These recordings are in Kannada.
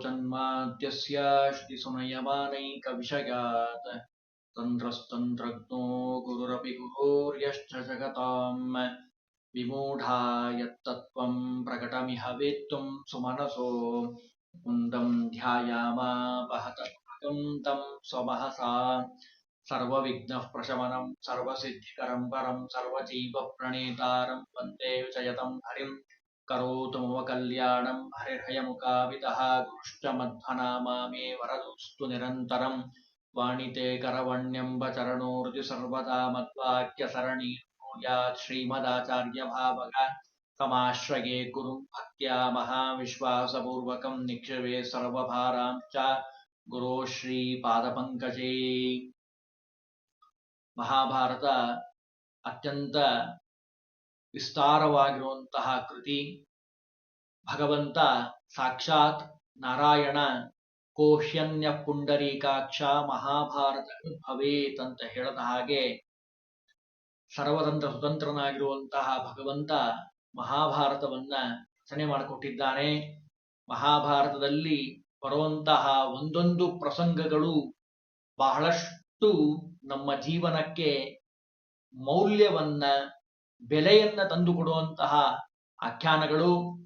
जन्माद्यस्याष्टिसुनयमानै कविषयात् तन्त्रस्तन्त्रज्ञो गुरुरपि गुरोर्यश्च जगताम् विमूढा यत्तत्त्वम् प्रकटमिह वेत्तुम् सुमनसो। मुन्दम् ध्यायामापहतम् तम् स्वमहसा। सर्वविघ्नः प्रशमनम् सर्वसिद्धिकरम् परम् सर्वजीवप्रणेतारम् वंदे विजयतम् हरिम्। करोतु मम कल्याणं हरिर्हयमुकाविदः गुश्चमध्वनामा मे वरदुस्तु निरन्तरं वाणिते करवण्यम्बचरणोर्जु सर्वदा मद्वाक्यसरणी भूयात् श्रीमदाचार्यभावगा तमाश्रये कुरु भक्त्या महाविश्वासपूर्वकं निक्षवे सर्वभारां च। गुरो श्रीपादपङ्कजे। महाभारत अत्यन्त ವಿಸ್ತಾರವಾಗಿರುವಂತಹ ಕೃತಿ. ಭಗವಂತ ಸಾಕ್ಷಾತ್ ನಾರಾಯಣ ಕೋಶ್ಯನ್ಯ ಪುಂಡರೀಕಾಕ್ಷ ಮಹಾಭಾರತ ಭವೇತ್ ಅಂತ ಹೇಳದ ಹಾಗೆ ಸರ್ವತಂತ್ರ ಸ್ವತಂತ್ರನಾಗಿರುವಂತಹ ಭಗವಂತ ಮಹಾಭಾರತವನ್ನ ರಚನೆ ಮಾಡಿಕೊಟ್ಟಿದ್ದಾನೆ. ಮಹಾಭಾರತದಲ್ಲಿ ಬರುವಂತಹ ಒಂದೊಂದು ಪ್ರಸಂಗಗಳು ಬಹಳಷ್ಟು ನಮ್ಮ ಜೀವನಕ್ಕೆ ಮೌಲ್ಯವನ್ನ ಬೆಲೆಯನ್ನ ತಂದುಕೊಡುವಂತಹ ಆಖ್ಯಾನಗಳು.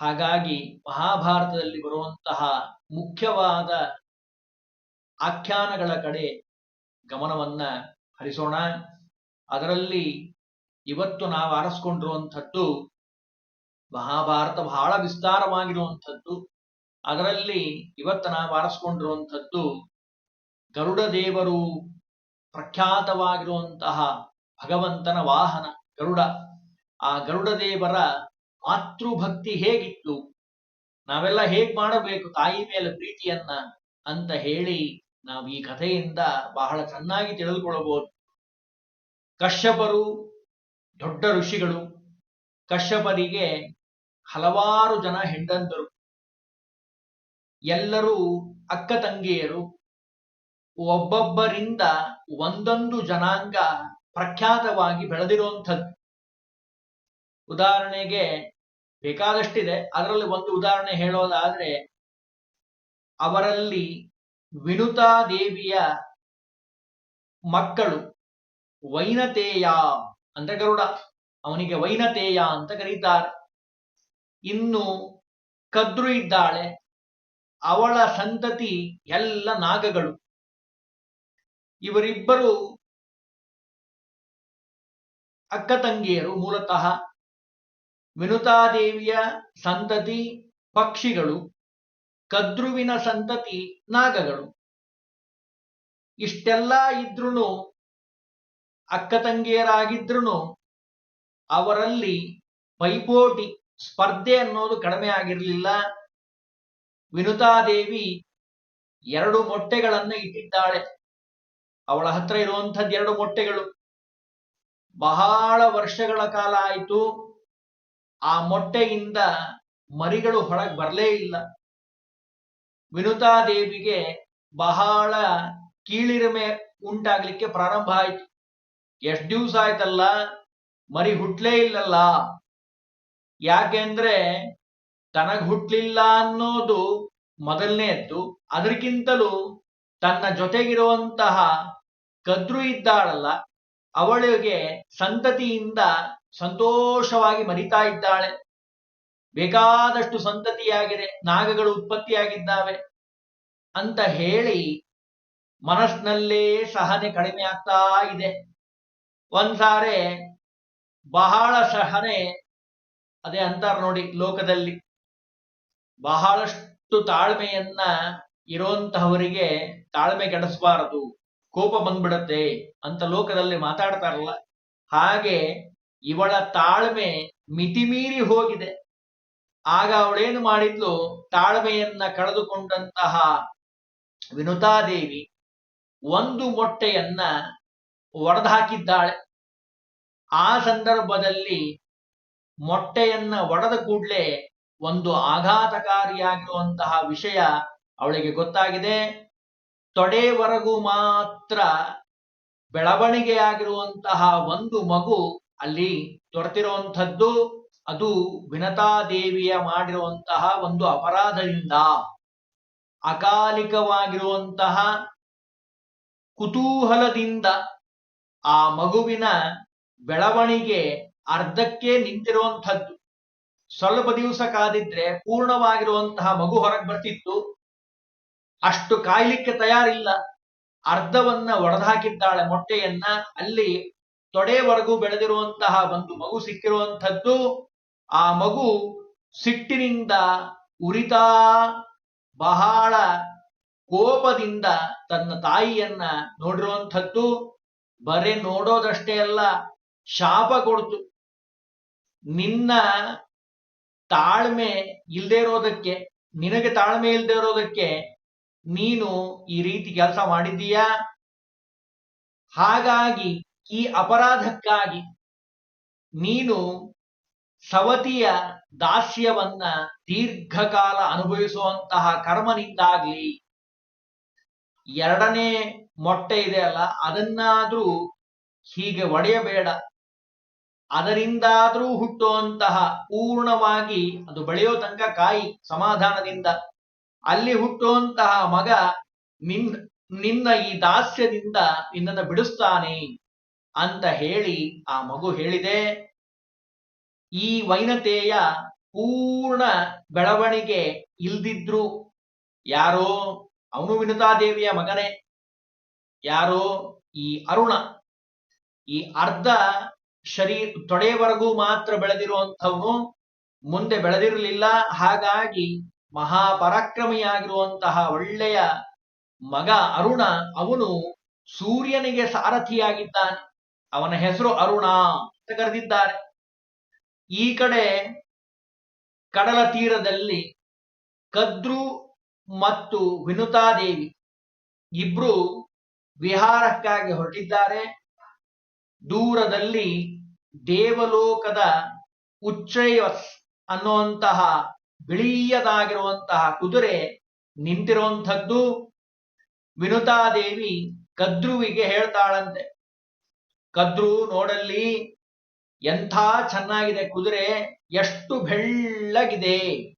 ಹಾಗಾಗಿ ಮಹಾಭಾರತದಲ್ಲಿ ಬರುವಂತಹ ಮುಖ್ಯವಾದ ಆಖ್ಯಾನಗಳ ಕಡೆ ಗಮನವನ್ನ ಹರಿಸೋಣ. ಅದರಲ್ಲಿ ಇವತ್ತು ನಾವು ಆರಿಸ್ಕೊಂಡಿರುವಂಥದ್ದು ಮಹಾಭಾರತ ಬಹಳ ವಿಸ್ತಾರವಾಗಿರುವಂಥದ್ದು. ಅದರಲ್ಲಿ ಇವತ್ತು ನಾವು ಆರಿಸ್ಕೊಂಡಿರುವಂಥದ್ದು ಗರುಡ ದೇವರು ಪ್ರಖ್ಯಾತವಾಗಿರುವಂತಹ ಭಗವಂತನ ವಾಹನ. ಗರುಡ. ಆ ಗರುಡ ದೇವರ ಮಾತೃಭಕ್ತಿ ಹೇಗಿತ್ತು? ನಾವೆಲ್ಲ ಹೇಗ್ ಮಾಡಬೇಕು ತಾಯಿ ಮೇಲೆ ಪ್ರೀತಿಯನ್ನ ಅಂತ ಹೇಳಿ ನಾವು ಈ ಕಥೆಯಿಂದ ಬಹಳ ಚೆನ್ನಾಗಿ ತಿಳಿದುಕೊಳ್ಳಬಹುದು. ಕಶ್ಯಪರು ದೊಡ್ಡ ಋಷಿಗಳು. ಕಶ್ಯಪರಿಗೆ ಹಲವಾರು ಜನ ಹೆಂಡಂದರು. ಎಲ್ಲರೂ ಅಕ್ಕ ತಂಗಿಯರು. ಒಬ್ಬೊಬ್ಬರಿಂದ ಒಂದೊಂದು ಜನಾಂಗ ಪ್ರಖ್ಯಾತವಾಗಿ ಬೆಳೆದಿರುವಂಥದ್ದು. ಉದಾಹರಣೆಗೆ ಬೇಕಾದಷ್ಟಿದೆ. ಅದರಲ್ಲಿ ಒಂದು ಉದಾಹರಣೆ ಹೇಳೋದಾದ್ರೆ, ಅವರಲ್ಲಿ ವಿನುತಾ ದೇವಿಯ ಮಕ್ಕಳು ವೈನತೇಯ ಅಂತ ಗರುಡ. ಅವನಿಗೆ ವೈನತೇಯ ಅಂತ ಕರೀತಾರೆ. ಇನ್ನು ಕದ್ರು ಇದ್ದಾಳೆ. ಅವಳ ಸಂತತಿ ಎಲ್ಲ ನಾಗಗಳು. ಇವರಿಬ್ಬರು ಅಕ್ಕ ತಂಗಿಯರು ಮೂಲತಃ ವಿನುತಾದೇವಿಯ ಸಂತತಿ ಪಕ್ಷಿಗಳು, ಕದ್ರುವಿನ ಸಂತತಿ ನಾಗಗಳು. ಇಷ್ಟೆಲ್ಲ ಇದ್ರೂ ಅಕ್ಕ ತಂಗಿಯರಾಗಿದ್ರು ಅವರಲ್ಲಿ ಪೈಪೋಟಿ, ಸ್ಪರ್ಧೆ ಅನ್ನೋದು ಕಡಿಮೆ ಆಗಿರಲಿಲ್ಲ. ವಿನುತಾದೇವಿ ಎರಡು ಮೊಟ್ಟೆಗಳನ್ನು ಇಟ್ಟಿದ್ದಾಳೆ. ಅವಳ ಹತ್ರ ಇರುವಂಥದ್ದು ಎರಡು ಮೊಟ್ಟೆಗಳು. ಬಹಳ ವರ್ಷಗಳ ಕಾಲ ಆಯಿತು. ಆ ಮೊಟ್ಟೆಯಿಂದ ಮರಿಗಳು ಹೊರಗೆ ಬರಲೇ ಇಲ್ಲ. ವಿನುತಾದೇವಿಗೆ ಬಹಳ ಕೀಳಿರಿಮೆ ಉಂಟಾಗಲಿಕ್ಕೆ ಪ್ರಾರಂಭ ಆಯಿತು. ಎಷ್ಟು ದಿವಸ ಆಯ್ತಲ್ಲ? ಮರಿ ಹುಟ್ಲೇ ಇಲ್ಲಲ್ಲ. ಯಾಕೆಂದ್ರೆ ತನಗ್ ಹುಟ್ಟಲಿಲ್ಲ ಅನ್ನೋದು ಮೊದಲನೇದ್ದು ಅದಕ್ಕಿಂತಲೂ ತನ್ನ ಜೊತೆಗಿರುವಂತಹ ಕದ್ರು ಇದ್ದಾಳಲ್ಲ. ಅವಳಿಗೆ ಸಂತತಿಯಿಂದ ಸಂತೋಷವಾಗಿ ಮರಿತಾ ಇದ್ದಾಳೆ. ಬೇಕಾದಷ್ಟು ಸಂತತಿಯಾಗಿದೆ, ನಾಗಗಳು ಉತ್ಪತ್ತಿಯಾಗಿದ್ದಾವೆ ಅಂತ ಹೇಳಿ ಮನಸ್ನಲ್ಲೇ ಸಹನೆ ಕಡಿಮೆ ಆಗ್ತಾ ಇದೆ. ಒಂದ್ಸಾರೆ ಬಹಳ ಸಹನೆ, ಅದೇ ಅಂತಾರ ನೋಡಿ ಲೋಕದಲ್ಲಿ, ಬಹಳಷ್ಟು ತಾಳ್ಮೆಯನ್ನ ಇರೋಂತಹವರಿಗೆ ತಾಳ್ಮೆ ಕೆಡಿಸಬಾರದು. ಕೋಪ ಬಂದ್ಬಿಡತ್ತೆ ಅಂತ ಲೋಕದಲ್ಲಿ ಮಾತಾಡ್ತಾರಲ್ಲ, ಹಾಗೆ ಇವಳ ತಾಳ್ಮೆ ಮಿತಿಮೀರಿ ಹೋಗಿದೆ. ಆಗ ಅವಳೇನು ಮಾಡಿದ್ಲು? ತಾಳ್ಮೆಯನ್ನ ಕಳೆದುಕೊಂಡಂತಹ ವಿನುತಾದೇವಿ ಒಂದು ಮೊಟ್ಟೆಯನ್ನ ಒಡೆದಾಕಿದ್ದಾಳೆ ಆ ಸಂದರ್ಭದಲ್ಲಿ ಮೊಟ್ಟೆಯನ್ನ ಒಡೆದ ಕೂಡಲೇ ಒಂದು ಆಘಾತಕಾರಿಯಾಗಿರುವಂತಹ ವಿಷಯ ಅವಳಿಗೆ ಗೊತ್ತಾಗಿದೆ. ತೊಡೆವರೆಗೂ ಮಾತ್ರ ಬೆಳವಣಿಗೆಯಾಗಿರುವಂತಹ ಒಂದು ಮಗು ಅಲ್ಲಿ ತೊರೆತಿರುವಂಥದ್ದು ಅದು ವಿನತಾದೇವಿಯ ಮಾಡಿರುವಂತಹ ಒಂದು ಅಪರಾಧದಿಂದ ಅಕಾಲಿಕವಾಗಿರುವಂತಹ ಕುತೂಹಲದಿಂದ ಆ ಮಗುವಿನ ಬೆಳವಣಿಗೆ ಅರ್ಧಕ್ಕೆ ನಿಂತಿರುವಂಥದ್ದು. ಸ್ವಲ್ಪ ದಿವಸ ಕಾದಿದ್ರೆ ಪೂರ್ಣವಾಗಿರುವಂತಹ ಮಗು ಹೊರಗೆ ಬರ್ತಿತ್ತು. ಅಷ್ಟು ಕಾಯ್ಲಿಕ್ಕೆ ತಯಾರಿಲ್ಲ. ಅರ್ಧವನ್ನ ಒಡೆದಾಕಿದ್ದಾಳೆ ಮೊಟ್ಟೆಯನ್ನ. ಅಲ್ಲಿ ತೊಡೆವರೆಗೂ ಬೆಳೆದಿರುವಂತಹ ಒಂದು ಮಗು ಸಿಕ್ಕಿರುವಂಥದ್ದು. ಆ ಮಗು ಸಿಟ್ಟಿನಿಂದ ಉರಿತಾ ಬಹಳ ಕೋಪದಿಂದ ತನ್ನ ತಾಯಿಯನ್ನ ನೋಡಿರುವಂಥದ್ದು. ಬರೇ ನೋಡೋದಷ್ಟೇ ಅಲ್ಲ, ಶಾಪ ಕೊಡ್ತು. ನಿನ್ನ ತಾಳ್ಮೆ ಇಲ್ಲದೆ ಇರೋದಕ್ಕೆ, ನಿನಗೆ ತಾಳ್ಮೆ ಇಲ್ಲದೆ ಇರೋದಕ್ಕೆ ನೀನು ಈ ರೀತಿ ಕೆಲಸ ಮಾಡಿದ್ದೀಯಾ? ಹಾಗಾಗಿ ಈ ಅಪರಾಧಕ್ಕಾಗಿ ನೀನು ಸವತಿಯ ದಾಸ್ಯವನ್ನ ದೀರ್ಘಕಾಲ ಅನುಭವಿಸುವಂತಹ ಕರ್ಮನಿಂದಾಗ್ಲಿ, ಎರಡನೇ ಮೊಟ್ಟೆ ಇದೆ ಅಲ್ಲ, ಅದನ್ನಾದ್ರೂ ಹೀಗೆ ಒಡೆಯಬೇಡ. ಅದರಿಂದಾದ್ರೂ ಹುಟ್ಟುವಂತಹ ಪೂರ್ಣವಾಗಿ ಅದು ಬೆಳೆಯೋ ತನಕ ಕಾಯಿ ಸಮಾಧಾನದಿಂದ. ಅಲ್ಲಿ ಹುಟ್ಟುವಂತಹ ಮಗ ನಿನ್, ನಿನ್ನ ಈ ದಾಸ್ಯದಿಂದ ನಿನ್ನನ್ನು ಬಿಡಿಸ್ತಾನೆ ಅಂತ ಹೇಳಿ ಆ ಮಗು ಹೇಳಿದೆ. ಈ ವೈನತೆಯ ಪೂರ್ಣ ಬೆಳವಣಿಗೆ ಇಲ್ದಿದ್ರು ಯಾರೋ ಅವನು ವಿನುತಾದೇವಿಯ ಮಗನೇ, ಯಾರೋ ಈ ಅರುಣ, ಈ ಅರ್ಧ ಶರೀರ ತೊಡೆಯವರೆಗೂ ಮಾತ್ರ ಬೆಳೆದಿರುವಂಥವನು ಮುಂದೆ ಬೆಳೆದಿರಲಿಲ್ಲ. ಹಾಗಾಗಿ ಮಹಾಪರಾಕ್ರಮಿಯಾಗಿರುವಂತಹ ಒಳ್ಳೆಯ ಮಗ ಅರುಣ, ಅವನು ಸೂರ್ಯನಿಗೆ ಸಾರಥಿಯಾಗಿದ್ದಾನೆ. ಅವನ ಹೆಸರು ಅರುಣ ಅಂತ ಕರೆದಿದ್ದಾರೆ. ಈ ಕಡೆ ಕಡಲ ತೀರದಲ್ಲಿ ಕದ್ರು ಮತ್ತು ವಿನುತಾದೇವಿ ಇಬ್ರು ವಿಹಾರಕ್ಕಾಗಿ ಹೊರಟಿದ್ದಾರೆ. ದೂರದಲ್ಲಿ ದೇವಲೋಕದ ಉಚ್ಚೈವಸ್ ಅನ್ನುವಂತಹ ಬಿಳಿಯದಾಗಿರುವಂತಹ ಕುದುರೆ ನಿಂತಿರುವಂಥದ್ದು ವಿನುತಾದೇವಿ ಕದ್ರುವಿಗೆ ಹೇಳ್ತಾಳಂತೆ. ಕದ್ರು ನೋಡಲ್ಲಿ ಎಂಥ ಚೆನ್ನಾಗಿದೆ ಕುದುರೆ, ಎಷ್ಟು ಬೆಳ್ಳಗಿದೆ.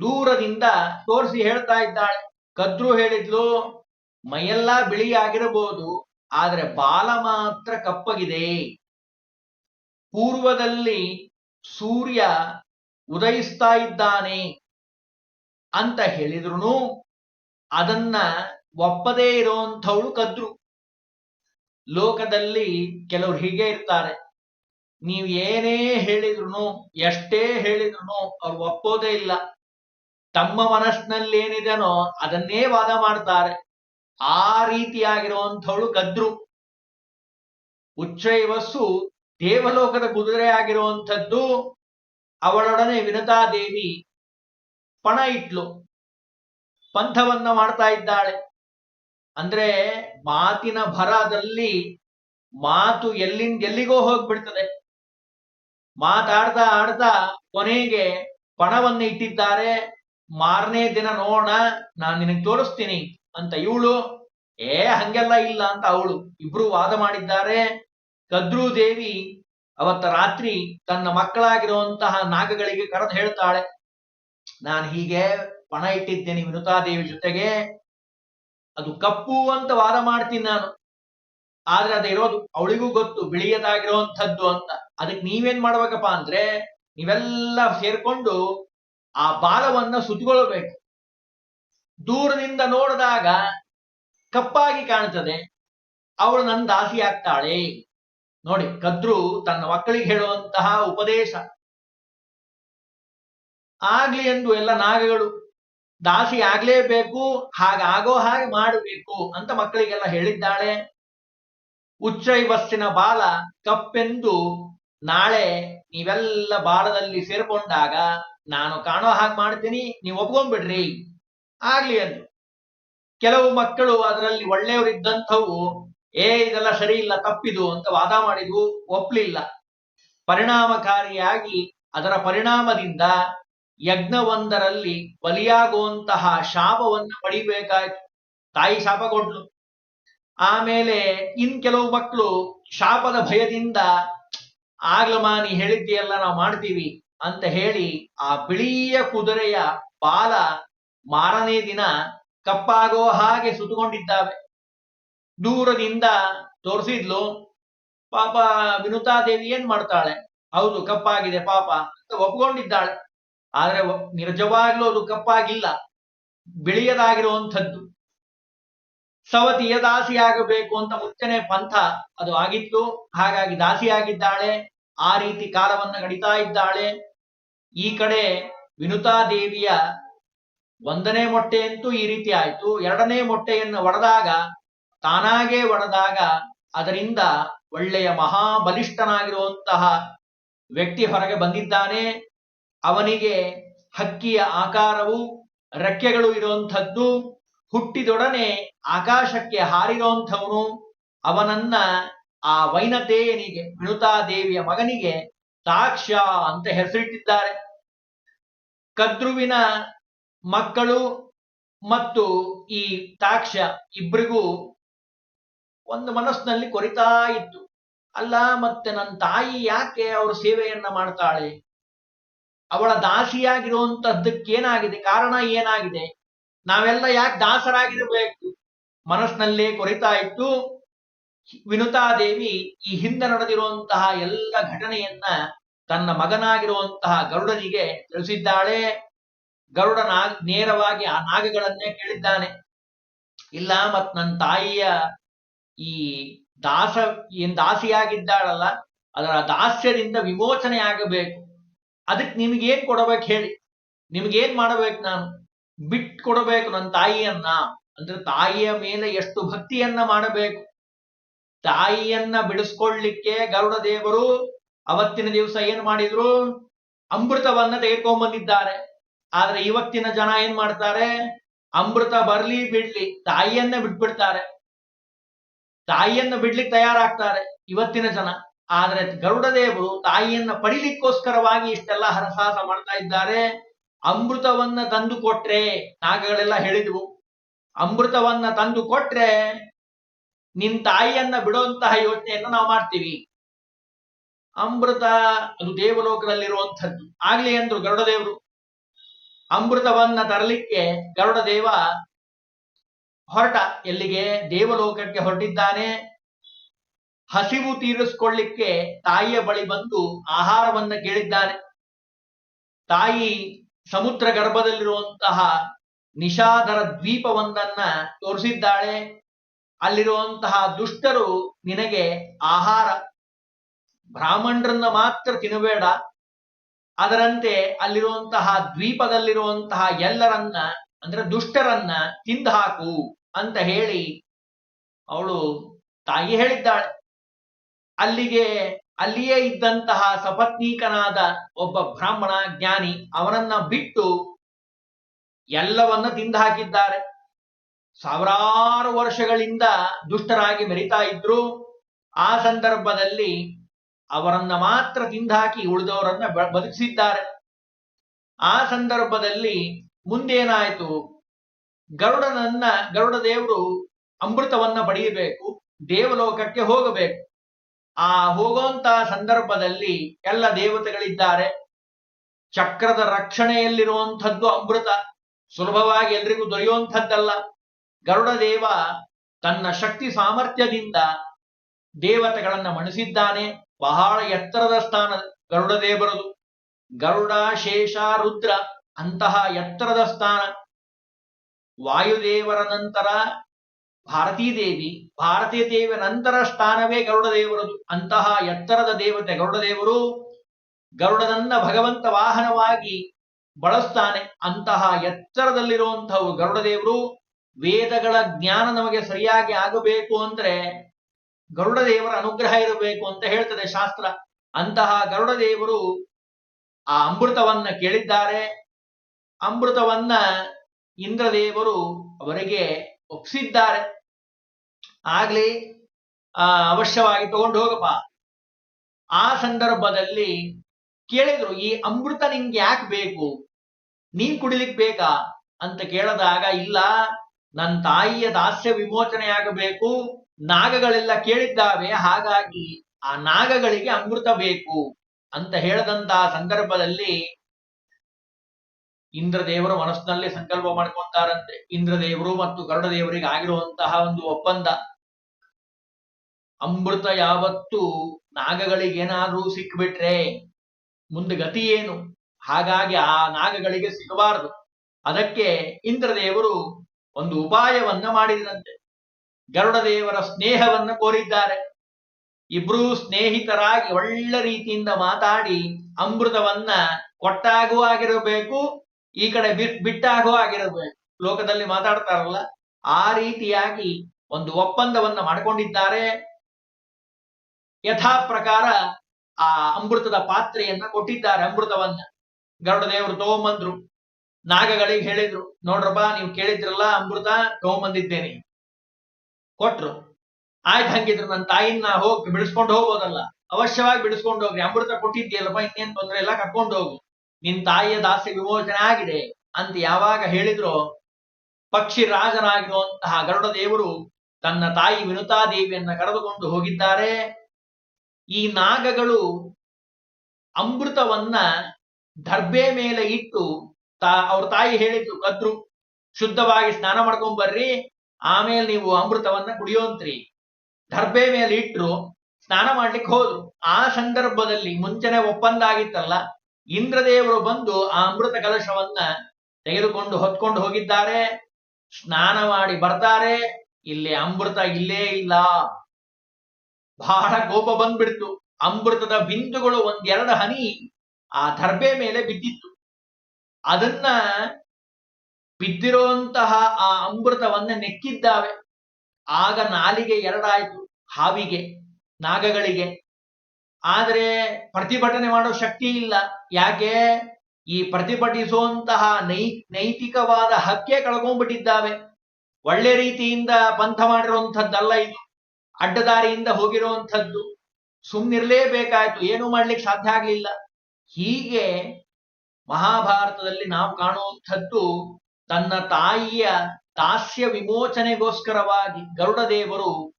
ದೂರದಿಂದ ತೋರಿಸಿ ಹೇಳ್ತಾ ಇದ್ದಾಳೆ. ಕದ್ರು ಹೇಳಿದ್ಲು, ಮೈಯೆಲ್ಲ ಬಿಳಿಯಾಗಿರಬಹುದು, ಆದ್ರೆ ಬಾಲ ಮಾತ್ರ ಕಪ್ಪಗಿದೆ. ಪೂರ್ವದಲ್ಲಿ ಸೂರ್ಯ ಉದಯಿಸ್ತಾ ಇದ್ದಾನೆ ಅಂತ ಹೇಳಿದ್ರು ಅದನ್ನ ಒಪ್ಪದೇ ಇರೋಂಥವಳು ಕದ್ರು. ಲೋಕದಲ್ಲಿ ಕೆಲವ್ರು ಹೀಗೆ ಇರ್ತಾರೆ. ನೀವು ಏನೇ ಹೇಳಿದ್ರು ಎಷ್ಟೇ ಹೇಳಿದ್ರು ಅವ್ರು ಒಪ್ಪೋದೇ ಇಲ್ಲ. ತಮ್ಮ ಮನಸ್ಸಿನಲ್ಲಿ ಏನಿದೆನೋ ಅದನ್ನೇ ವಾದ ಮಾಡ್ತಾರೆ. ಆ ರೀತಿಯಾಗಿರುವಂಥವಳು ಕದ್ರು. ಉಚ್ಚೈವಸ್ಸು ದೇವಲೋಕದ ಕುದುರೆ ಆಗಿರುವಂಥದ್ದು ಅವಳೊಡನೆ ವಿನತಾದೇವಿ ಪಣ ಇಟ್ಲು. ಪಂಥವನ್ನ ಮಾಡ್ತಾ ಇದ್ದಾಳೆ. ಅಂದ್ರೆ ಮಾತಿನ ಭರದಲ್ಲಿ ಮಾತು ಎಲ್ಲಿಂದ ಎಲ್ಲಿಗೋ ಹೋಗ್ಬಿಡ್ತದೆ. ಮಾತಾಡ್ತಾ ಆಡ್ತಾ ಕೊನೆಗೆ ಪಣವನ್ನು ಇಟ್ಟಿದ್ದಾರೆ. ಮಾರನೇ ದಿನ ನೋಡ ನಾನ್ ನಿನಗೆ ತೋರಿಸ್ತೀನಿ ಅಂತ ಇವಳು, ಏ, ಹಂಗೆಲ್ಲ ಇಲ್ಲ ಅಂತ ಅವಳು ಇಬ್ರು ವಾದ ಮಾಡಿದ್ದಾರೆ. ಕದ್ರೂ ದೇವಿ ಅವತ್ತ ರಾತ್ರಿ ತನ್ನ ಮಕ್ಕಳಾಗಿರುವಂತಹ ನಾಗಗಳಿಗೆ ಕರೆದು ಹೇಳ್ತಾಳೆ, ನಾನು ಹೀಗೆ ಪಣ ಇಟ್ಟಿದ್ದೇನೆ ಮೃತಾದೇವಿ ಜೊತೆಗೆ, ಅದು ಕಪ್ಪು ಅಂತ ವಾದ ಮಾಡ್ತೀನಿ ನಾನು. ಆದ್ರೆ ಅದು ಇರೋದು ಅವಳಿಗೂ ಗೊತ್ತು, ಬಿಳಿಯದಾಗಿರುವಂಥದ್ದು ಅಂತ. ಅದಕ್ಕೆ ನೀವೇನ್ ಮಾಡ್ಬೇಕಪ್ಪ ಅಂದ್ರೆ, ನೀವೆಲ್ಲ ಸೇರ್ಕೊಂಡು ಆ ಬಾಲವನ್ನ ಸುತ್ತಿಕೊಳ್ಳಬೇಕು. ದೂರದಿಂದ ನೋಡಿದಾಗ ಕಪ್ಪಾಗಿ ಕಾಣ್ತದೆ. ಅವಳು ನನ್ನ ದಾಸಿ ಆಗ್ತಾಳೆ ನೋಡಿ, ಕದ್ರು ತನ್ನ ಮಕ್ಕಳಿಗೆ ಹೇಳುವಂತಹ ಉಪದೇಶ. ಆಗ್ಲಿ ಎಂದು ಎಲ್ಲ ನಾಗಗಳು, ದಾಸಿ ಆಗ್ಲೇಬೇಕು ಹಾಗಾಗೋ ಹಾಗೆ ಮಾಡಬೇಕು ಅಂತ ಮಕ್ಕಳಿಗೆಲ್ಲ ಹೇಳಿದ್ದಾಳೆ. ಉಚ್ಚೈವಸ್ಸಿನ ಬಾಲ ಕಪ್ಪೆಂದು ನಾಳೆ ನೀವೆಲ್ಲ ಬಾಲದಲ್ಲಿ ಸೇರ್ಕೊಂಡಾಗ ನಾನು ಕಾಣೋ ಹಾಗೆ ಮಾಡ್ತೀನಿ, ನೀವು ಒಪ್ಕೊಂಡ್ಬಿಡ್ರಿ ಆಗ್ಲಿ ಅಂದ್ರು ಕೆಲವು ಮಕ್ಕಳು ಅದರಲ್ಲಿ ಒಳ್ಳೆಯವರಿದ್ದಂಥವು ಏ, ಇದೆಲ್ಲ ಸರಿ ಇಲ್ಲ ತಪ್ಪಿದು ಅಂತ ವಾದ ಮಾಡಿದ್ವು ಒಪ್ಲಿಲ್ಲ. ಪರಿಣಾಮಕಾರಿಯಾಗಿ ಅದರ ಪರಿಣಾಮದಿಂದ ಯಜ್ಞವೊಂದರಲ್ಲಿ ಬಲಿಯಾಗುವಂತಹ ಶಾಪವನ್ನು ಪಡಿಬೇಕಾಯ್ತು. ತಾಯಿ ಶಾಪ ಕೊಟ್ಲು. ಆಮೇಲೆ ಇನ್ ಕೆಲವು ಮಕ್ಕಳು ಶಾಪದ ಭಯದಿಂದ, ಆಗ್ಲಮಾನಿ ನೀ ಹೇಳಿದ್ದೀಯಲ್ಲ, ನಾವು ಮಾಡ್ತೀವಿ ಅಂತ ಹೇಳಿ ಆ ಬಿಳಿಯ ಕುದುರೆಯ ಬಾಲ ಮಾರನೇ ದಿನ ಕಪ್ಪಾಗೋ ಹಾಗೆ ಸುತ್ತಕೊಂಡಿದ್ದಾವೆ. ದೂರದಿಂದ ತೋರಿಸಿದ್ಲು. ಪಾಪ ವಿನುತಾದೇವಿ ಏನ್ ಮಾಡ್ತಾಳೆ? ಹೌದು, ಕಪ್ಪಾಗಿದೆ ಪಾಪ ಅಂತ ಒಪ್ಕೊಂಡಿದ್ದಾಳೆ. ಆದ್ರೆ ನಿಜವಾಗ್ಲೂ ಅದು ಕಪ್ಪಾಗಿಲ್ಲ. ಬಿಳಿಯದಾಗಿರುವಂಥದ್ದು. ಸವತಿಯ ದಾಸಿಯಾಗಬೇಕು ಅಂತ ಮುಂಚೆನೆ ಪಂಥ ಅದು ಆಗಿತ್ತು. ಹಾಗಾಗಿ ದಾಸಿಯಾಗಿದ್ದಾಳೆ. ಆ ರೀತಿ ಕಾಲವನ್ನ ಗಡಿತಾ ಇದ್ದಾಳೆ. ಈ ಕಡೆ ವಿನುತಾದೇವಿಯ ಒಂದನೇ ಮೊಟ್ಟೆ ಅಂತೂ ಈ ರೀತಿ ಆಯ್ತು. ಎರಡನೇ ಮೊಟ್ಟೆಯನ್ನು ಒಡೆದಾಗ ತಾನಾಗೇ ಒಡೆದಾಗ ಅದರಿಂದ ಒಳ್ಳೆಯ ಮಹಾಬಲಿಷ್ಠನಾಗಿರುವಂತಹ ವ್ಯಕ್ತಿ ಹೊರಗೆ ಬಂದಿದ್ದಾನೆ. ಅವನಿಗೆ ಹಕ್ಕಿಯ ಆಕಾರವು ರೆಕ್ಕೆಗಳು ಇರುವಂಥದ್ದು. ಹುಟ್ಟಿದೊಡನೆ ಆಕಾಶಕ್ಕೆ ಹಾರಿರುವಂಥವನು. ಅವನನ್ನ ಆ ವೈನತೇಯನಿಗೆ, ವಿನುತಾದೇವಿಯ ಮಗನಿಗೆ ತಾಕ್ಷ ಅಂತ ಹೆಸರಿಟ್ಟಿದ್ದಾರೆ. ಕದ್ರುವಿನ ಮಕ್ಕಳು ಮತ್ತು ಈ ತಾಕ್ಷ ಇಬ್ಬರಿಗೂ ಒಂದು ಮನಸ್ಸಿನಲ್ಲಿ ಕೊರಿತಾ ಇತ್ತು. ಅಲ್ಲ, ಮತ್ತೆ ನನ್ನ ತಾಯಿ ಯಾಕೆ ಅವ್ರ ಸೇವೆಯನ್ನ ಮಾಡ್ತಾಳೆ? ಅವಳ ದಾಸಿಯಾಗಿರುವಂತದ್ದಕ್ಕೇನಾಗಿದೆ ಕಾರಣ ಏನಾಗಿದೆ? ನಾವೆಲ್ಲ ಯಾಕೆ ದಾಸರಾಗಿರಬೇಕು? ಮನಸ್ಸಿನಲ್ಲೇ ಕೊರಿತಾ ಇತ್ತು. ವಿನುತಾದೇವಿ ಈ ಹಿಂದೆ ನಡೆದಿರುವಂತಹ ಎಲ್ಲ ಘಟನೆಯನ್ನ ತನ್ನ ಮಗನಾಗಿರುವಂತಹ ಗರುಡನಿಗೆ ತಿಳಿಸಿದ್ದಾಳೆ. ಗರುಡ ನಾಗ್ ನೇರವಾಗಿ ಆ ನಾಗಗಳನ್ನೇ ಕೇಳಿದ್ದಾನೆ. ಇಲ್ಲ, ಮತ್ ನನ್ನ ತಾಯಿಯ ಈ ದಾಸ ಏನ್ ದಾಸಿಯಾಗಿದ್ದಾಳಲ್ಲ, ಅದರ ದಾಸ್ಯದಿಂದ ವಿಮೋಚನೆ ಆಗಬೇಕು ಅದಕ್ಕೆ ನಿಮಗೇನ್ ಕೊಡಬೇಕು ಹೇಳಿ. ನಿಮ್ಗೇನ್ ಮಾಡಬೇಕು ನಾನು? ಬಿಟ್ ಕೊಡಬೇಕು ನನ್ನ ತಾಯಿಯನ್ನ. ಅಂದ್ರೆ ತಾಯಿಯ ಮೇಲೆ ಎಷ್ಟು ಭಕ್ತಿಯನ್ನ ಮಾಡಬೇಕು. ತಾಯಿಯನ್ನ ಬಿಡಿಸ್ಕೊಳ್ಳಿಕ್ಕೆ ಗರುಡ ದೇವರು ಅವತ್ತಿನ ದಿವಸ ಏನ್ ಮಾಡಿದ್ರು? ಅಮೃತವನ್ನ ತೆಗೆದುಕೊಂಡ್ ಬಂದಿದ್ದಾರೆ ಆದ್ರೆ ಇವತ್ತಿನ ಜನ ಏನ್ ಮಾಡ್ತಾರೆ? ಅಮೃತ ಬರ್ಲಿ ಬಿಡ್ಲಿ, ತಾಯಿಯನ್ನ ಬಿಟ್ಬಿಡ್ತಾರೆ. ತಾಯಿಯನ್ನ ಬಿಡ್ಲಿಕ್ಕೆ ತಯಾರಾಗ್ತಾರೆ ಇವತ್ತಿನ ಜನ. ಆದ್ರೆ ಗರುಡ ದೇವರು ತಾಯಿಯನ್ನ ಪಡಿಲಿಕ್ಕೋಸ್ಕರವಾಗಿ ಇಷ್ಟೆಲ್ಲ ಹರಸಾಹಸ ಮಾಡ್ತಾ ಇದ್ದಾರೆ. ಅಮೃತವನ್ನ ತಂದು ಕೊಟ್ರೆ, ನಾಗಗಳೆಲ್ಲ ಹೇಳಿದ್ವು. ಅಮೃತವನ್ನ ತಂದು ಕೊಟ್ರೆ ನಿನ್ ತಾಯಿಯನ್ನ ಬಿಡುವಂತಹ ಯೋಚನೆಯನ್ನು ನಾವು ಮಾಡ್ತೀವಿ. ಅಮೃತ ಅದು ದೇವಲೋಕದಲ್ಲಿರುವಂಥದ್ದು. ಆಗ್ಲಿ ಅಂದ್ರು ಗರುಡ ದೇವರು. ಅಮೃತವನ್ನ ತರಲಿಕ್ಕೆ ಗರುಡ ದೇವ ಹೊರಟ ಎಲ್ಲಿಗೆ? ದೇವಲೋಕಕ್ಕೆ ಹೊರಟಿದ್ದಾನೆ. ಹಸಿವು ತೀರಿಸ್ಕೊಳ್ಳಿಕ್ಕೆ ತಾಯಿಯ ಬಳಿ ಬಂದು ಆಹಾರವನ್ನ ಕೇಳಿದ್ದಾನೆ. ತಾಯಿ ಸಮುದ್ರ ಗರ್ಭದಲ್ಲಿರುವಂತಹ ನಿಷಾದರ ದ್ವೀಪವೊಂದನ್ನ ತೋರಿಸಿದ್ದಾಳೆ. ಅಲ್ಲಿರುವಂತಹ ದುಷ್ಟರು ನಿನಗೆ ಆಹಾರ, ಬ್ರಾಹ್ಮಣರನ್ನ ಮಾತ್ರ ತಿನ್ನಬೇಡ ಅದರಂತೆ ಅಲ್ಲಿರುವಂತಹ ದ್ವೀಪದಲ್ಲಿರುವಂತಹ ಎಲ್ಲರನ್ನ, ಅಂದ್ರೆ ದುಷ್ಟರನ್ನ ತಿಂದು ಹಾಕು. ಅಂತ ಹೇಳಿ ಅವಳು ತಾಯಿ ಹೇಳಿದ್ದಾಳೆ. ಅಲ್ಲಿಗೆ, ಅಲ್ಲಿಯೇ ಇದ್ದಂತಹ ಸಪತ್ನೀಕನಾದ ಒಬ್ಬ ಬ್ರಾಹ್ಮಣ ಜ್ಞಾನಿ ಅವನನ್ನ ಬಿಟ್ಟು ಎಲ್ಲವನ್ನ ತಿಂದು ಹಾಕಿದ್ದಾರೆ ಸಾವಿರಾರು ವರ್ಷಗಳಿಂದ ದುಷ್ಟರಾಗಿ ಮೆರಿತಾ ಇದ್ರು. ಆ ಸಂದರ್ಭದಲ್ಲಿ ಅವರನ್ನ ಮಾತ್ರ ತಿಂದಾಕಿ ಉಳಿದವರನ್ನ ಬ- ಬದುಕಿಸಿದ್ದಾರೆ. ಆ ಸಂದರ್ಭದಲ್ಲಿ ಮುಂದೇನಾಯ್ತು? ಗರುಡನನ್ನ, ಗರುಡ ದೇವರು ಅಮೃತವನ್ನ ಪಡೆಯಬೇಕು, ದೇವಲೋಕಕ್ಕೆ ಹೋಗಬೇಕು. ಆ ಹೋಗುವಂತ ಸಂದರ್ಭದಲ್ಲಿ ಎಲ್ಲ ದೇವತೆಗಳಿದ್ದಾರೆ. ಚಕ್ರದ ರಕ್ಷಣೆಯಲ್ಲಿರುವಂಥದ್ದು ಅಮೃತ. ಸುಲಭವಾಗಿ ಎಲ್ರಿಗೂ ದೊರೆಯುವಂಥದ್ದಲ್ಲ. ಗರುಡ ದೇವ ತನ್ನ ಶಕ್ತಿ ಸಾಮರ್ಥ್ಯದಿಂದ ದೇವತೆಗಳನ್ನ ಮಣಿಸಿದ್ದಾನೆ. ಬಹಳ ಎತ್ತರದ ಸ್ಥಾನ ಗರುಡ ದೇವರದು. ಗರುಡ ಶೇಷ ರುದ್ರ ಅಂತಹ ಎತ್ತರದ ಸ್ಥಾನ. ವಾಯುದೇವರ ನಂತರ ಭಾರತೀ ದೇವಿ ಭಾರತೀಯ ದೇವಿಯ ನಂತರ ಸ್ಥಾನವೇ ಗರುಡ ದೇವರದು ಅಂತಹ ಎತ್ತರದ ದೇವತೆ ಗರುಡ ದೇವರು ಗರುಡನನ್ನ ಭಗವಂತ ವಾಹನವಾಗಿ ಬಳಸ್ತಾನೆ. ಅಂತಹ ಎತ್ತರದಲ್ಲಿರುವಂಥವು ಗರುಡ ದೇವರು ವೇದಗಳ ಜ್ಞಾನ ನಮಗೆ ಸರಿಯಾಗಿ ಆಗಬೇಕು ಅಂದ್ರೆ ಗರುಡ ದೇವರ ಅನುಗ್ರಹ ಇರಬೇಕು ಅಂತ ಹೇಳ್ತದೆ ಶಾಸ್ತ್ರ. ಅಂತಹ ಗರುಡ ದೇವರು ಆ ಅಮೃತವನ್ನ ಕೇಳಿದ್ದಾರೆ. ಅಮೃತವನ್ನ ಇಂದ್ರದೇವರು ಅವರಿಗೆ ಒಪ್ಪಿಸಿದ್ದಾರೆ ಆಗ್ಲಿ, ಆ, ಅವಶ್ಯವಾಗಿ ತಗೊಂಡು ಹೋಗಪ್ಪ. ಆ ಸಂದರ್ಭದಲ್ಲಿ ಕೇಳಿದ್ರು, ಈ ಅಮೃತ ನಿಂಗೆ ಯಾಕೆ ಬೇಕು? ನೀನ್ ಕುಡಿಲಿಕ್ ಬೇಕಾ? ಅಂತ ಕೇಳದಾಗ, ಇಲ್ಲ ನನ್ನ ತಾಯಿಯ ದಾಸ್ಯ ವಿಮೋಚನೆಯಾಗಬೇಕು, ನಾಗಗಳೆಲ್ಲ ಕೇಳಿದ್ದಾವೆ, ಹಾಗಾಗಿ ಆ ನಾಗಗಳಿಗೆ ಅಮೃತ ಬೇಕು ಅಂತ ಹೇಳದಂತಹ ಸಂದರ್ಭದಲ್ಲಿ ಇಂದ್ರದೇವರು ಮನಸ್ಸಿನಲ್ಲಿ ಸಂಕಲ್ಪ ಮಾಡ್ಕೊಂತಾರಂತೆ ಇಂದ್ರದೇವರು ಮತ್ತು ಗರುಡ ದೇವರಿಗೆ ಆಗಿರುವಂತಹ ಒಂದು ಒಪ್ಪಂದ. ಅಮೃತ ಯಾವತ್ತು ನಾಗಗಳಿಗೇನಾದ್ರೂ ಸಿಕ್ಬಿಟ್ರೆ ಮುಂದೆ ಗತಿ ಏನು? ಹಾಗಾಗಿ ಆ ನಾಗಗಳಿಗೆ ಸಿಗಬಾರದು. ಅದಕ್ಕೆ ಇಂದ್ರದೇವರು ಒಂದು ಉಪಾಯವನ್ನ ಮಾಡಿದರಂತೆ. ಗರುಡ ದೇವರ ಸ್ನೇಹವನ್ನು ಕೋರಿದ್ದಾರೆ. ಇಬ್ರೂ ಸ್ನೇಹಿತರಾಗಿ ಒಳ್ಳೆ ರೀತಿಯಿಂದ ಮಾತಾಡಿ ಅಮೃತವನ್ನ ಕೊಟ್ಟಾಗೂ ಆಗಿರಬೇಕು ಈ ಕಡೆ ಬಿಟ್ ಬಿಟ್ಟಾಗೋ ಆಗಿರಬೇಕು ಲೋಕದಲ್ಲಿ ಮಾತಾಡ್ತಾರಲ್ಲ, ಆ ರೀತಿಯಾಗಿ ಒಂದು ಒಪ್ಪಂದವನ್ನ ಮಾಡಿಕೊಂಡಿದ್ದಾರೆ. ಯಥಾ ಪ್ರಕಾರ ಆ ಅಮೃತದ ಪಾತ್ರೆಯನ್ನ ಕೊಟ್ಟಿದ್ದಾರೆ, ಅಮೃತವನ್ನ. ಗರುಡ ದೇವರು ತಗೊಂಬಂದ್ರು. ನಾಗಗಳಿಗೆ ಹೇಳಿದ್ರು, ನೋಡ್ರಪ್ಪ, ನೀವು ಕೇಳಿದ್ರಲ್ಲ ಅಮೃತ, ತಗೊಂಬಂದಿದ್ದೇನೆ. ಕೊಟ್ರು. ಆಯ್ತು ಹಂಗಿದ್ರು ನನ್ನ ತಾಯಿನ ಹೋಗಿ ಬಿಡಿಸ್ಕೊಂಡು ಹೋಗೋದಲ್ಲ ಅವಶ್ಯವಾಗಿ ಬಿಡಿಸ್ಕೊಂಡು ಹೋಗ್ರಿ, ಅಮೃತ ಕೊಟ್ಟಿದ್ದೀಯಲ್ಲಪ್ಪ, ಇನ್ನೇನ್ ತೊಂದ್ರೆ ಇಲ್ಲ, ಕರ್ಕೊಂಡು ಹೋಗು. ನಿನ್ ತಾಯಿಯ ದಾಸ್ಯ ವಿಮೋಚನೆ ಆಗಿದೆ ಅಂತ ಯಾವಾಗ ಹೇಳಿದ್ರು ಪಕ್ಷಿ ರಾಜನಾಗಿರುವಂತಹ ಗರುಡ ದೇವರು ತನ್ನ ತಾಯಿ ವಿನುತಾದೇವಿಯನ್ನ ಕರೆದುಕೊಂಡು ಹೋಗಿದ್ದಾರೆ. ಈ ನಾಗಗಳು ಅಮೃತವನ್ನ ದರ್ಬೆ ಮೇಲೆ ಇಟ್ಟು ತಾ, ಅವ್ರ ತಾಯಿ ಹೇಳಿದ್ರು ಕದ್ರು, ಶುದ್ಧವಾಗಿ ಸ್ನಾನ ಮಾಡ್ಕೊಂಡ್ ಬರ್ರಿ, ಆಮೇಲೆ ನೀವು ಅಮೃತವನ್ನ ಕುಡಿಯೋಂತ್ರಿ. ದರ್ಬೆ ಮೇಲೆ ಇಟ್ರು, ಸ್ನಾನ ಮಾಡ್ಲಿಕ್ಕೆ ಹೋದ್ರು. ಆ ಸಂದರ್ಭದಲ್ಲಿ ಮುಂಚೆನೆ ಒಪ್ಪಂದ ಆಗಿತ್ತಲ್ಲ ಇಂದ್ರದೇವರು ಬಂದು ಆ ಅಮೃತ ಕಲಶವನ್ನ ತೆಗೆದುಕೊಂಡು ಹೊತ್ಕೊಂಡು ಹೋಗಿದ್ದಾರೆ. ಸ್ನಾನ ಮಾಡಿ ಬರ್ತಾರೆ. ಇಲ್ಲಿ ಅಮೃತ ಇಲ್ಲೇ ಇಲ್ಲ. ಬಹಳ ಕೋಪ ಬಂದ್ಬಿಡ್ತು. ಅಮೃತದ ಬಿಂದುಗಳು ಒಂದೆರಡು ಹನಿ ಆ ದರ್ಬೆ ಮೇಲೆ ಬಿದ್ದಿತ್ತು. ಅದನ್ನ ಬಿದ್ದಿರುವಂತಹ ಆ ಅಮೃತವನ್ನ ನೆಕ್ಕಿದ್ದಾವೆ. ಆಗ ನಾಲಿಗೆ ಎರಡಾಯಿತು. ಹಾವಿಗೆ, ನಾಗಗಳಿಗೆ. ಆದರೆ ಪ್ರತಿಭಟನೆ ಮಾಡೋ ಶಕ್ತಿ ಇಲ್ಲ. ಯಾಕೆ? ಈ ಪ್ರತಿಭಟಿಸುವಂತಹ ನೈ, ನೈತಿಕವಾದ ಹಕ್ಕೆ ಕಳ್ಕೊಂಡ್ಬಿಟ್ಟಿದ್ದಾವೆ. ಒಳ್ಳೆ ರೀತಿಯಿಂದ ಪಂಥ ಮಾಡಿರುವಂಥದ್ದಲ್ಲ ಇದು. ಅಡ್ಡದಾರಿಯಿಂದ ಹೋಗಿರುವಂಥದ್ದು. ಸುಮ್ಮನಿರ್ಲೇಬೇಕಾಯ್ತು ಏನು ಮಾಡ್ಲಿಕ್ಕೆ ಸಾಧ್ಯ ಆಗ್ಲಿಲ್ಲ. ಹೀಗೆ ಮಹಾಭಾರತದಲ್ಲಿ ನಾವು ಕಾಣುವಂಥದ್ದು ತನ್ನ ತಾಯಿಯ ದಾಸ್ಯ ವಿಮೋಚನೆಗೋಸ್ಕರವಾಗಿ ಗರುಡ ದೇವರು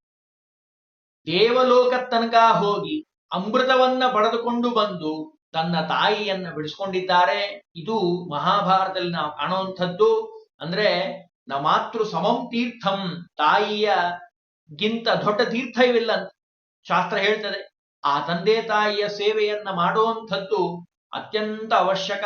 ದೇವಲೋಕ ತನಕ ಹೋಗಿ ಅಮೃತವನ್ನ ಪಡೆದುಕೊಂಡು ಬಂದು ತನ್ನ ತಾಯಿಯನ್ನ ಬಿಡಿಸ್ಕೊಂಡಿದ್ದಾರೆ. ಇದು ಮಹಾಭಾರತದಲ್ಲಿ ನಾವು ಕಾಣುವಂಥದ್ದು. ಅಂದ್ರೆ ನ ಮಾತೃ ಸಮಂ ತೀರ್ಥಂ ತಾಯಿಯ ಗಿಂತ ದೊಡ್ಡ ತೀರ್ಥ ಇವಿಲ್ಲ ಅಂತ ಶಾಸ್ತ್ರ ಹೇಳ್ತದೆ. ಆ ತಂದೆ ತಾಯಿಯ ಸೇವೆಯನ್ನ ಮಾಡುವಂಥದ್ದು ಅತ್ಯಂತ ಅವಶ್ಯಕ.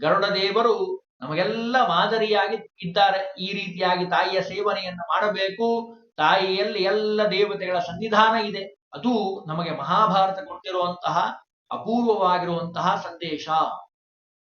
ಗರುಡ ದೇವರು ನಮಗೆಲ್ಲ ಮಾದರಿಯಾಗಿ ಇದ್ದಾರೆ. ಈ ರೀತಿಯಾಗಿ ತಾಯಿಯ ಸೇವನೆಯನ್ನ ಮಾಡಬೇಕು. ತಾಯಿಯಲ್ಲಿ ಎಲ್ಲ ದೇವತೆಗಳ ಸನ್ನಿಧಾನ ಇದೆ. ಅದು ನಮಗೆ ಮಹಾಭಾರತ ಕೊಟ್ಟಿರುವಂತಹ ಅಪೂರ್ವವಾಗಿರುವಂತಹ ಸಂದೇಶ.